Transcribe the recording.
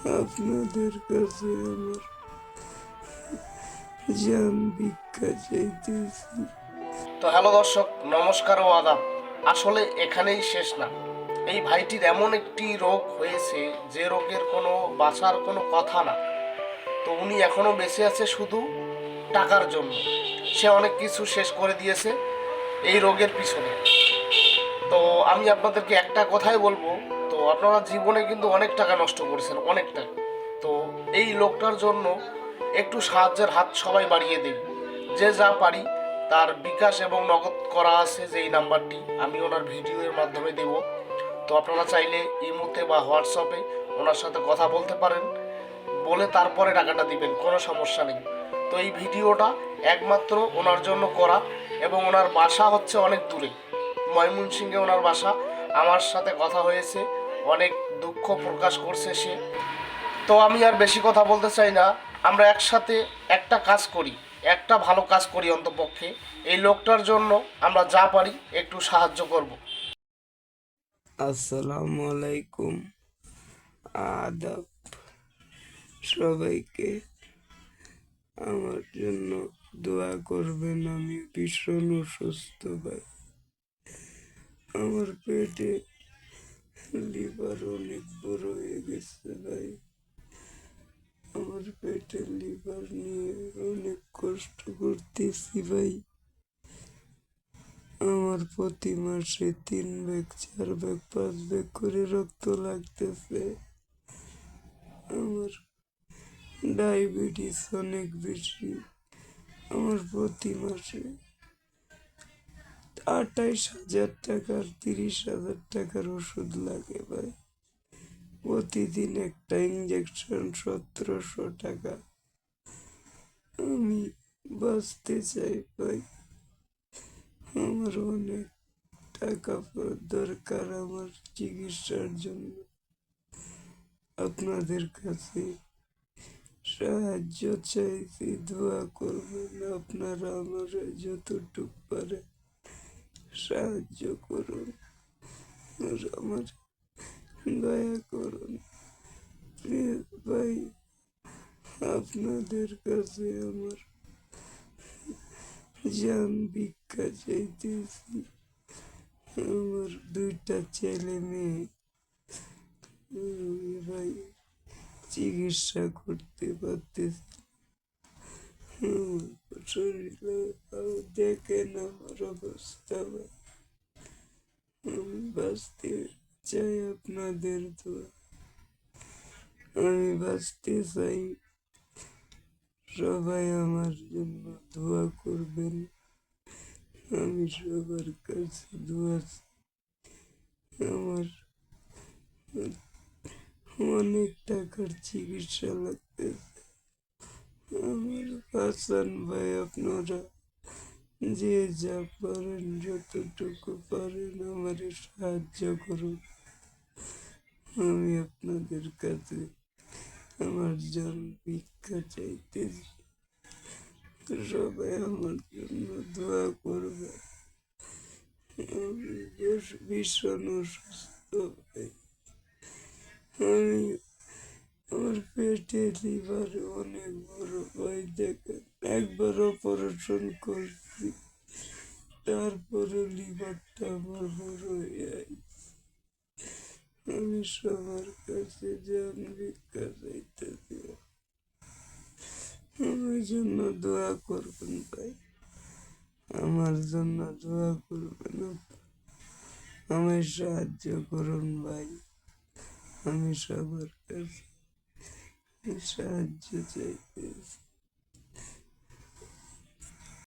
আপনাদের কাছে আমার জান ভিক্ষা চাইতেছি। তো হ্যালো দর্শক, নমস্কার ও আদাব। আসলে এখানেই শেষ না। এই ভাইটির এমন একটি রোগ হয়েছে যে রোগের কোনো বাঁচার কোনো কথা না। তো উনি এখনও বেঁচে আছে শুধু টাকার জন্য। সে অনেক কিছু শেষ করে দিয়েছে এই রোগের পিছনে। তো আমি আপনাদেরকে একটা কথাই বলব আপনারা জীবনে কিন্তু অনেক টাকা নষ্ট করেছেন, অনেক টাকা। তো এই লোকটার জন্য একটু সাহায্যের হাত সবাই বাড়িয়ে দিন। যে যা পারি, তার বিকাশ এবং নগদ করা আছে যেই নাম্বারটি, আমি ওনার ভিডিওর মাধ্যমে দেব। তো আপনারা চাইলে ইমোতে বা হোয়াটসঅ্যাপে ওনার সাথে কথা বলতে পারেন, বলে তারপরে টাকাটা দিবেন, কোনো সমস্যা নেই। তো এই ভিডিওটা একমাত্র ওনার জন্য করা এবং ওনার বাসা হচ্ছে অনেক দূরে। ময়মনসিংহে ওনার বাসা। আমার সাথে কথা হয়েছে অনেক দুঃখ প্রকাশ করছে সে। তো আমি আর বেশি কথা বলতে চাই না। আমরা একসাথে একটা কাজ করি, একটা ভালো কাজ করি অন্তপক্ষে। এই লোকটার জন্য আমরা যা পারি একটু সাহায্য করব। আসসালামু আলাইকুম। আদাব। সবাইকে আমার জন্য দোয়া করবেন। আমি ভীষণ অসুস্থ ভাই। আমার পেটে লিভার অনেক বড় হয়ে গেছে ভাই আমার পেটে লিভার নিয়ে অনেক কষ্ট করতেছি ভাই। আমার প্রতি মাসে তিন ব্যাগ, চার ব্যাগ, পাঁচ ব্যাগ করে রক্ত লাগতেছে। আমার ডায়াবেটিস অনেক বেশি। আমার প্রতি মাসে আঠাইশ হাজার টাকার, তিরিশ হাজার টাকার ওষুধ লাগে ভাই। প্রতিদিন একটা ইঞ্জেকশন সতেরোশো টাকা। আমি বাঁচতে চাই ভাই। আমার অনেক টাকা দরকার আমার চিকিৎসার জন্য। আপনাদের কাছে সাহায্য চাইছি, দোয়া করবেন, আপনারা আমার যতটুকু পারে সাহায্য করুন। আমার দয়া করুন। ভাই, আপনাদের কাছে আমার জান ভিক্ষা চাইতেছি। আমার দুইটা ছেলে মেয়ে। ভাই, চিকিৎসা করতে পারতেছি শরীরে দেখেন আমার অবস্থা আমি বাঁচতে চাই আপনাদের দোয়া আমি বাঁচতে চাই সবাই আমার জন্য দোয়া করবেন আমি সবার কাছে আমার অনেক টাকার চিকিৎসা লাগতেছে। হাসান ভাই, আপনারা যে যা পারেন যতটুকু পারেন আমার সাহায্য করুন। আমি আপনাদের কাছে আমার জন ভিক্ষা চাইতেছি। সবাই আমার জন্য দোয়া করবে। আমি বেশ ভীষণ অসুস্থ, ভাই। আমি আমার পেটে লিভার অনেক বড় ভাই দেখেন একবার অপারেশন করছি, তারপরে লিভারটা আমার বড় হয়ে আমি সবার কাছে জান ভিক্ষা চাইতেছি আমার জন্য দোয়া করবেন ভাই। আমার জন্য দোয়া করবেন আমায় সাহায্য করুন ভাই। আমি সবার কাছে সাহায্য চাইতেছি